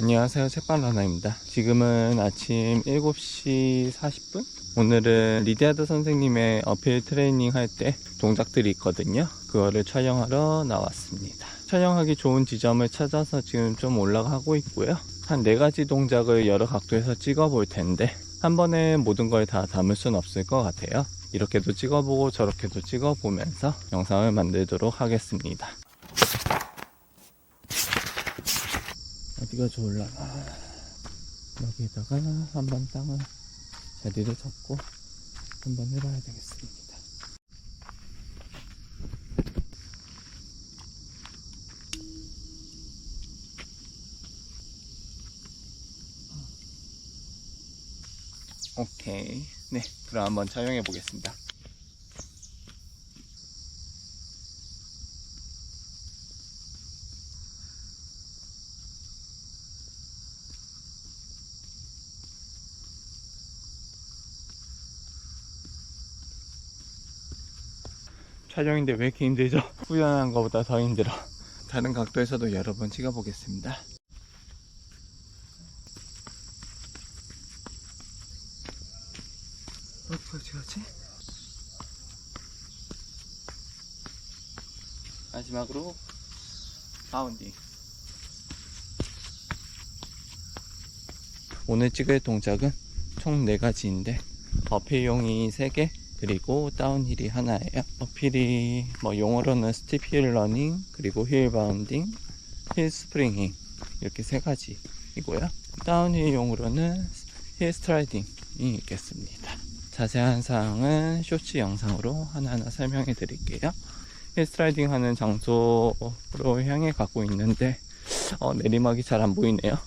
안녕하세요. 책발라나입니다. 지금은 아침 7시 40분? 오늘은 리디아드 선생님의 어필 트레이닝 할 때 동작들이 있거든요. 그거를 촬영하러 나왔습니다. 촬영하기 좋은 지점을 찾아서 지금 좀 올라가고 있고요. 한 네가지 동작을 여러 각도에서 찍어 볼 텐데 한 번에 모든 걸 다 담을 순 없을 것 같아요. 이렇게도 찍어보고 저렇게도 찍어보면서 영상을 만들도록 하겠습니다 어디가 좋을라나 여기다가 한번 땅을 자리를 잡고 한번 해봐야 되겠습니다. 오케이. 네 그럼 한번 촬영해 보겠습니다 촬영인데 왜 이렇게 힘들죠? 후연한 것보다 더 힘들어. 다른 각도에서도 여러 번 찍어보겠습니다. 어디 가지? 마지막으로 바운딩. 오늘 찍을 동작은 총 4가지인데 어필용이 3개 그리고 다운힐이 하나예요. 어필이 뭐 용어로는 스티필 러닝 그리고 힐 바운딩 힐 스프링잉 이렇게 세 가지이고요. 다운힐 용으로는 힐 스트라이딩이 있겠습니다. 자세한 사항은 쇼츠 영상으로 하나하나 설명해 드릴게요. 힐 스트라이딩 하는 장소로 향해 가고 있는데 어, 내리막이 잘 안 보이네요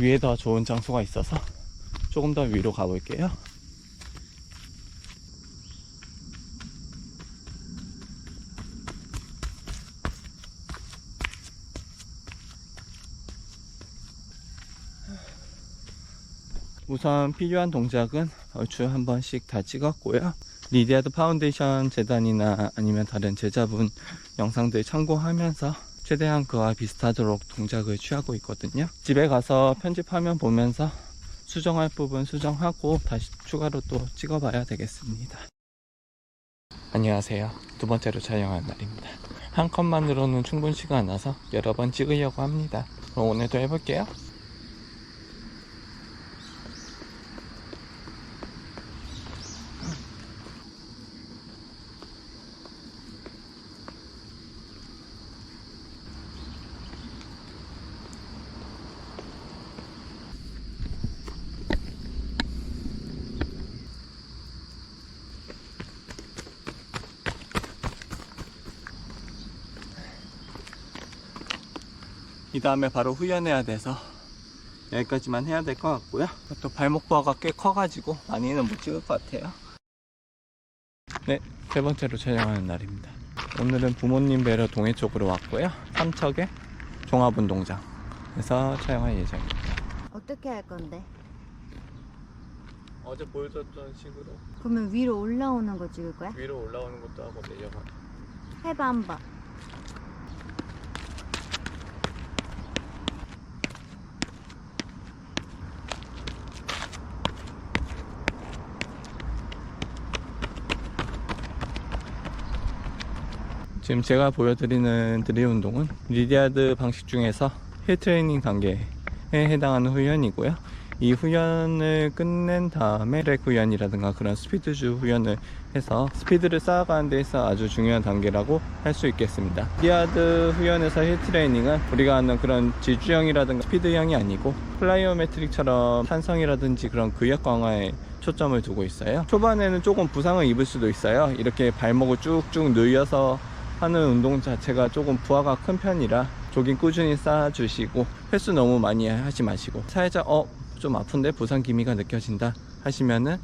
위에 더 좋은 장소가 있어서 조금 더 위로 가볼게요. 우선 필요한 동작은 얼추 한 번씩 다 찍었고요. 리디아드 파운데이션 재단이나 아니면 다른 제자분 영상들 참고하면서 최대한 그와 비슷하도록 동작을 취하고 있거든요. 집에 가서 편집하면 보면서 수정할 부분 수정하고 다시 추가로 또 찍어봐야 되겠습니다. 안녕하세요. 두 번째로 촬영한 날입니다. 한 컷만으로는 충분치가 않아서 여러 번 찍으려고 합니다. 그럼 오늘도 해볼게요. 이 다음에 바로 후연해야 돼서 여기까지만 해야 될 것 같고요. 또 발목 부하가 꽤 커가지고 많이는 못 찍을 것 같아요. 네, 세 번째로 촬영하는 날입니다. 오늘은 부모님 뵈러 동해 쪽으로 왔고요. 삼척의 종합운동장에서 촬영할 예정입니다. 어떻게 할 건데? 어제 보여줬던 식으로 그러면 위로 올라오는 거 찍을 거야? 위로 올라오는 것도 하고 내려가. 해봐 한번. 지금 제가 보여드리는 드릴 운동은 리디아드 방식 중에서 힐 트레이닝 단계에 해당하는 후연이고요. 이 후연을 끝낸 다음에 트랙 후연이라든가 그런 스피드주 후연을 해서 스피드를 쌓아가는 데 있어 아주 중요한 단계라고 할 수 있겠습니다. 리디아드 후연에서 힐 트레이닝은 우리가 하는 그런 지주형이라든가 스피드형이 아니고 플라이오메트릭처럼 탄성이라든지 그런 근력 강화에 초점을 두고 있어요. 초반에는 조금 부상을 입을 수도 있어요. 이렇게 발목을 쭉쭉 늘려서 하는 운동 자체가 조금 부하가 큰 편이라 조깅 꾸준히 쌓아주시고 횟수 너무 많이 하지 마시고 살짝 어 좀 아픈데 부상 기미가 느껴진다 하시면은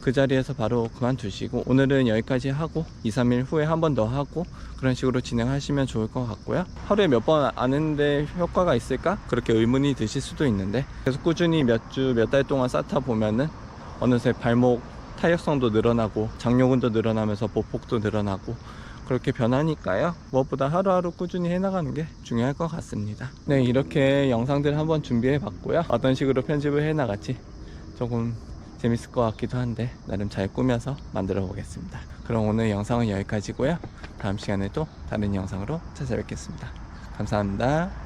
그 자리에서 바로 그만두시고 오늘은 여기까지 하고 2, 3일 후에 한 번 더 하고 그런 식으로 진행하시면 좋을 것 같고요 하루에 몇번안 했는데 효과가 있을까? 그렇게 의문이 드실 수도 있는데 계속 꾸준히 몇 주 몇 달 동안 쌓다 보면은 어느새 발목 타격성도 늘어나고 장요근도 늘어나면서 보폭도 늘어나고 그렇게 변하니까요. 무엇보다 하루하루 꾸준히 해나가는 게 중요할 것 같습니다. 네, 이렇게 영상들 한번 준비해 봤고요. 어떤 식으로 편집을 해 나갈지 조금 재밌을 것 같기도 한데 나름 잘 꾸며서 만들어 보겠습니다. 그럼 오늘 영상은 여기까지고요. 다음 시간에 또 다른 영상으로 찾아뵙겠습니다. 감사합니다.